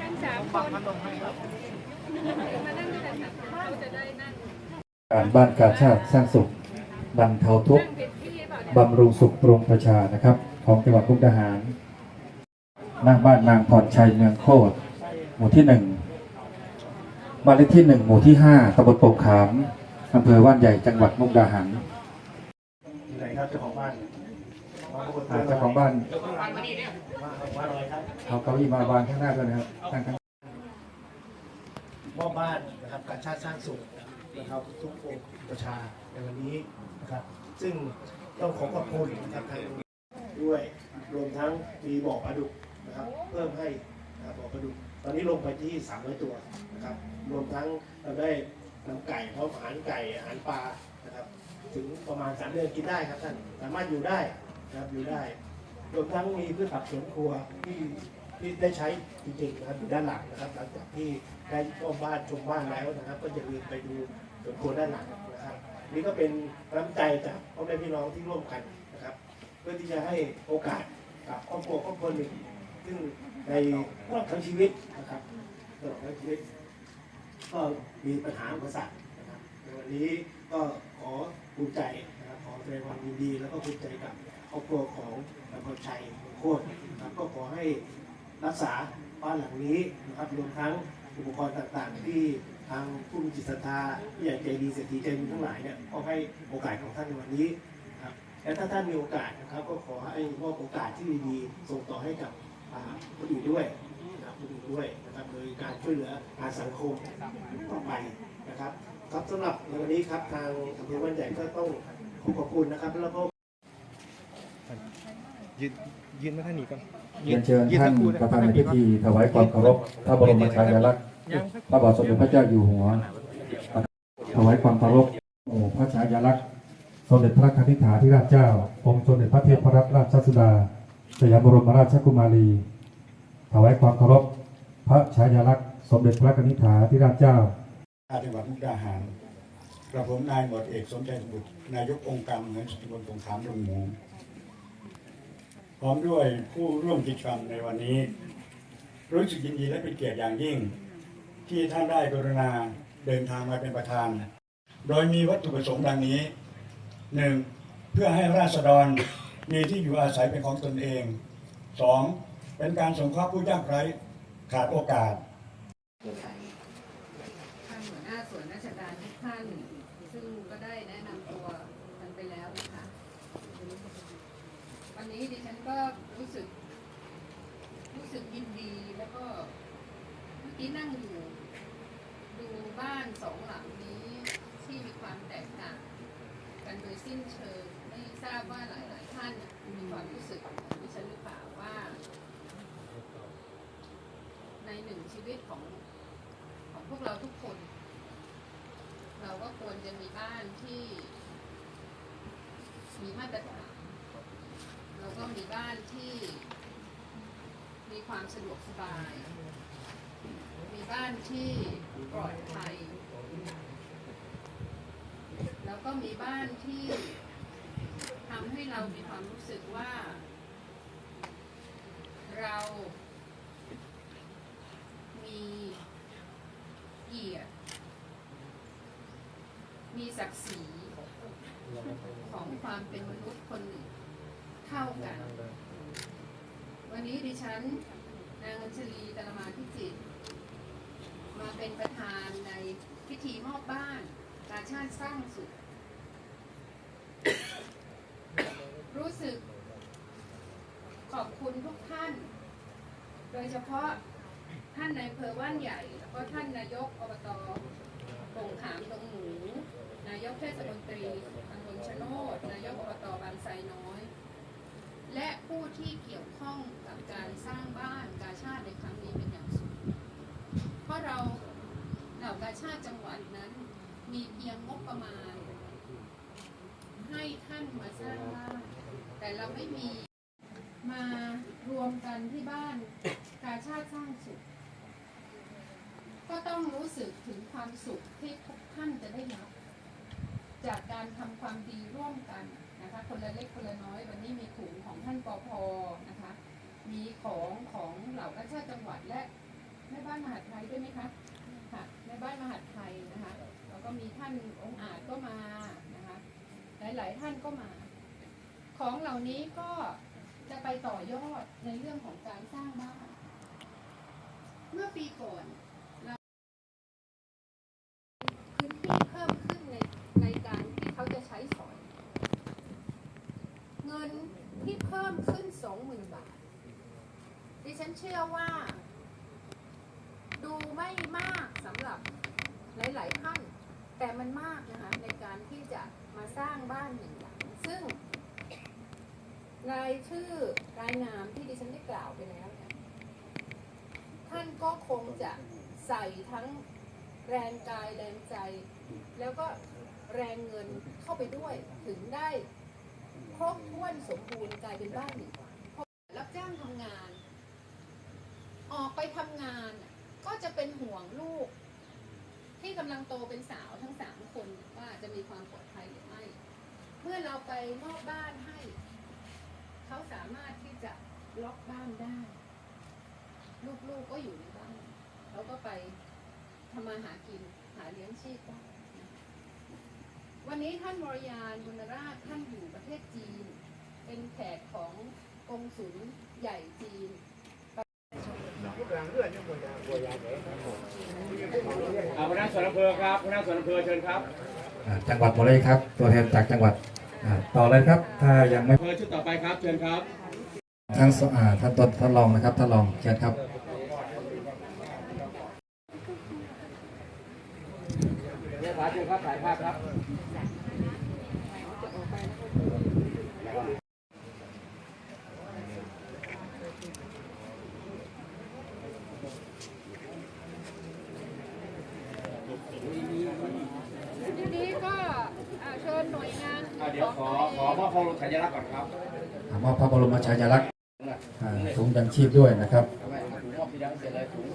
กันสามคนมานั่งด้วยกันสามคนเขาจะได้นั่งการบ้านกาชาติสร้างสุขบรรเทาทุกข์บำรุงสุขปรุงประชานะครับ ของจังหวัดมุกดาหารหน้าบ้านนางพรชัยเมืองโคตรหมู่ที่หนึ่งบ้านเลขที่หนึ่งหมู่ที่ห้าตำบลโป่งขามอำเภอว่านใหญ่จังหวัดมุกดาหารไหนครับเจ้าของบ้าน อ่าเจ้าของบ้านเอาเก้าอี้มาวางข้างหน้าด้วยนะครับตั้งข้างมอบบ้านนะครับการชาติสร้างสุขนะครับทุกองค์ประชาในวันนี้นะครับ ซึ่งต้องขอขอบคุณนะครับทางด้วยรวมทั้งมีบ่อปลาดุกนะครับเพิ่มให้บบ่อปลาดุกตอนนี้ลงไปที่300ตัวนะครับรวมทั้งเราได้นำไก่พร้อมอาหารไก่อาหารปลานะครับถึงประมาณ3เดือนกินได้ครับท่านสามารถอยู่ได้ นะครับอยู่ได้รวมทั้งมีพืชผักสวนครัวที่ที่ได้ใช้จริงๆนะครับอยู่ด้านหลังนะครับ หลังจากที่ได้ก็บ้านชมบ้านแล้วนะครับ ก็จะลืมไปดูสวนครัวด้านหลังนะครับ นี่ก็เป็นน้ำใจจากพ่อแม่พี่น้องที่ร่วมกันนะครับ เพื่อที่จะให้โอกาสกับครอบครัวครอบครัวหนึ่งซึ่งในตลอดทั้งชีวิตนะครับตลอดทั้งชีวิต ก็มีปัญหาอุปสรรคนะครับในวันนี้ก็ขอภูมิใจนะครับขอแสดงความยินดีแล้วก็ภูมิใจกับ รอบครัวของตำรวจชัยโคตรนะครับก็ขอให้รักษาบ้านหลังนี้นะครับรวมทั้งอุปกรณ์ต่างๆ ที่ทางผู้มีจิตศรัทธาผู้ใหญ่ใจดีเศรษฐีใจบุญทั้งหลายเนี่ยก็ให้โอกาสของท่านในวันนี้นะครับและถ้าท่านมีโอกาสนะครับ ก็ขอให้มอบโอกาสที่ดีๆส่งต่อให้กับคนอื่นด้วยนะครับผู้อื่นด้วยนะครับโดยการช่วยเหลืองานสังคมต่อไปนะครับครับสำหรับในวันนี้ครับทางอำเภอบ้านใหญ่ก็ต้องขอขอบคุณนะครับแล้วก็ ยืนยืนมาท่านนี้ก่อนเรียนเชิญยืนท่านทั้งคู่ประธานในพิธีถวายความเคารพพระบรมฉายาลักษณ์พระบาทสมเด็จพระเจ้าอยู่หัว ถวายความเคารพโอ้พระฉายาลักษณ์สมเด็จพระคณิษฐาธิราชเจ้า องค์สมเด็จพระเทพรัตนราชสุดาสยามบรมราชกุมารี ถวายความเคารพพระฉายาลักษณ์สมเด็จพระคณิษฐาธิราชเจ้าจังหวัดมุกดาหารกระผมนายหมวดเอกสมใจสมุทรนายกองค์การเงินสุบนสงขลามดงหมู พร้อมด้วยผู้ร่วมกิจกรรมในวันนี้ รู้สึกยินดีและเป็นเกียรติอย่างยิ่ง ที่ท่านได้กรุณาเดินทางมาเป็นประธาน โดยมีวัตถุประสงค์ดังนี้หนึ่งเพื่อให้ราษฎรมีที่อยู่อาศัยเป็นของตนเองสองเป็นการสงเคราะห์ผู้ยากไร้ขาดโอกาส ท่านหัวหน้าส่วนราชการทุกท่าน ซึ่งก็ได้แนะนำตัวกันไปแล้วนะคะ วันนี้ดิฉัน ก็รู้สึก รู้สึกยินดีแล้วก็เมื่อกี้นั่งอยู่ ดูบ้านสองหลังนี้ที่มีความแตกต่างกันโดยสิ้นเชิงไม่ทราบว่าหลาย ๆ ท่านมีความรู้สึกเหมือนดิฉันหรือเปล่าว่า ในหนึ่งชีวิตของของพวกเราทุกคน เราก็ควรจะมีบ้านที่ มีมาตรฐาน เราก็มีบ้านที่มีความสะดวกสบาย มีบ้านที่ปลอดภัย แล้วก็มีบ้านที่ทำให้เรามีความรู้สึกว่า เรามีเกียรติ มีศักดิ์ศรีของความเป็นมนุษย์คนหนึ่ง เท่ากัน วันนี้ดิฉันนางอัญชลีตรมาพิจิตรมาเป็นประธานในพิธีมอบบ้านกาชาติสร้างสุข รู้สึกขอบคุณทุกท่าน โดยเฉพาะท่านนายเภอว่านใหญ่ แล้วก็ท่านนายกอบตโป่งขามตรงหมูนายกเทศมนตรีตำบลชโนดนายกอบตบางไทรน้อย และผู้ที่เกี่ยวข้องกับการสร้างบ้านกาชาติในครั้งนี้เป็นอย่างสูง เพราะเราเหล่ากาชาติจังหวัดนั้น มีเพียงงบประมาณ ให้ท่านมาสร้างบ้าน แต่เราไม่มีมารวมกันที่บ้านกาชาติสร้างสุข ก็ต้องรู้สึกถึงความสุขที่ทุกท่านจะได้รับจากการทำความดี นะคะคนละเล็กคนละน้อย วันนี้มีถุงของท่านปอพนะคะ มีของของเหล่ากาชาติจังหวัดและแม่บ้านมหาดไทยด้วยไหมคะค่ะแม่บ้านมหาดไทยนะคะแล้วก็มีท่านองค์อาจก็มานะคะหลาย ๆ ท่านก็มา ของเหล่านี้ก็จะไปต่อยอดในเรื่องของการสร้างบ้านเมื่อปีก่อนที่เพิ่มขึ้นในในการที่เขาจะใช้สอย เงินที่เพิ่มขึ้นสองหมื่นบาท ดิฉันเชื่อว่า ดูไม่มากสำหรับหลาย ๆ ท่าน แต่มันมากนะคะในการที่จะมาสร้างบ้านหนึ่งหลังซึ่ง รายชื่อรายนามที่ดิฉันได้กล่าวไปแล้วเนี่ยท่านก็คงจะใส่ทั้งแรงกายแรงใจ แล้วก็แรงเงินเข้าไปด้วยถึงได้ครบถ้วนสมบูรณ์กลายเป็นบ้านหนึ่งหลังรับจ้างทำงาน ออกไปทำงานก็จะเป็นห่วงลูก ที่กำลังโตเป็นสาวทั้งสามคนว่าจะมีความปลอดภัยหรือไม่ เมื่อเราไปมอบบ้านให้ เขาสามารถที่จะล็อกบ้านได้ ลูกๆก็อยู่ในบ้านเขาก็ไปทำมาหากินหาเลี้ยงชีพได้วันนี้ท่านวรยานบุญราชท่านอยู่ประเทศจีน เป็นแขกของกงสุลใหญ่จีน อ่าหัวหน้าส่วนอำเภอครับหัวหน้าส่วนอำเภอเชิญครับอ่าจังหวัดหมดเลยครับ ตัวแทนจากจังหวัดอ่าต่อเลยครับ ถ้ายังไม่อำเภอชุดต่อไปครับเชิญครับ ท่านสอ่าท่านต้นท่านรองนะครับท่านรองเชิญครับเรียกขาเชิญครับถ่ายภาพครับ ทีนี้ก็อ่าเชิญหน่วยงาน อ่า เดี๋ยวขอขอมอบพระบรมฉายาลักษณ์ก่อนครับถามว่าพระบรมฉายาลักษณ์อ่าถุงยังชีพด้วยนะครับทำไมถุงมอบทีเดียวเสร็จเลยถุง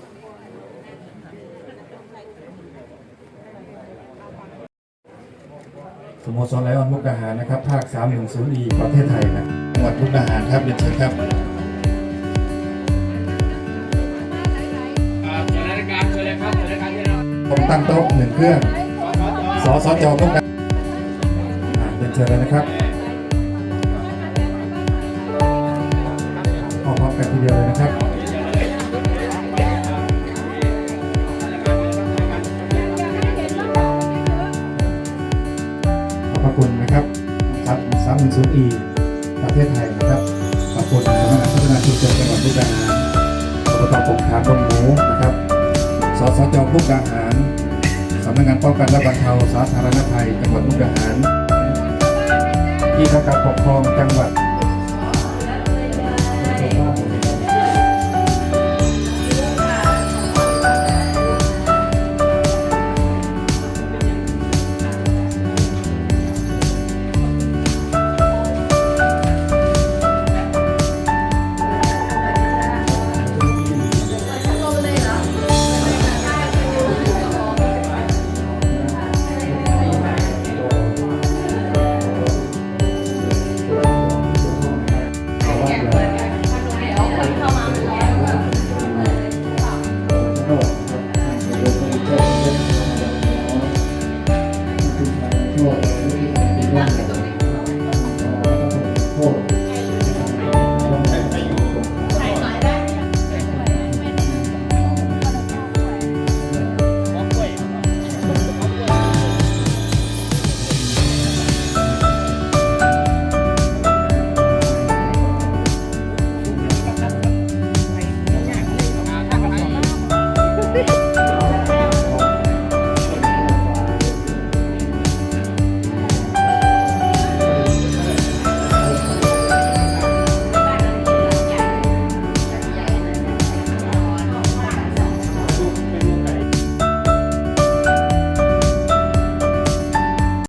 สโมสรไลออนมุกดาหารนะครับ ภาค310 e ประเทศไทยนะจังหวัดมุกดาหารครับเรียนเชิญครับอ่าส่วนราชการเชิญเลยครับส่วนราชการที่เราผมตั้งโต๊ะหนึ่งเครื่องสสจสสจมุกดาอ่า เชิญเลยนะครับออกพร้อมกันทีเดียวเลยนะครับขอบพระคุณนะครับครับสามหนึ่งศูนย์อีประเทศไทยนะครับขอบคุณสำนักงานพัฒนาชุมชนจังหวัดมุกดาหารอบตปงขามดงหมูนะครับสสจมุกดาหารสำนักงานป้องกันและบรรเทาสาธารณภัยจังหวัดมุกดาหาร ที่ทำการปกครองจังหวัด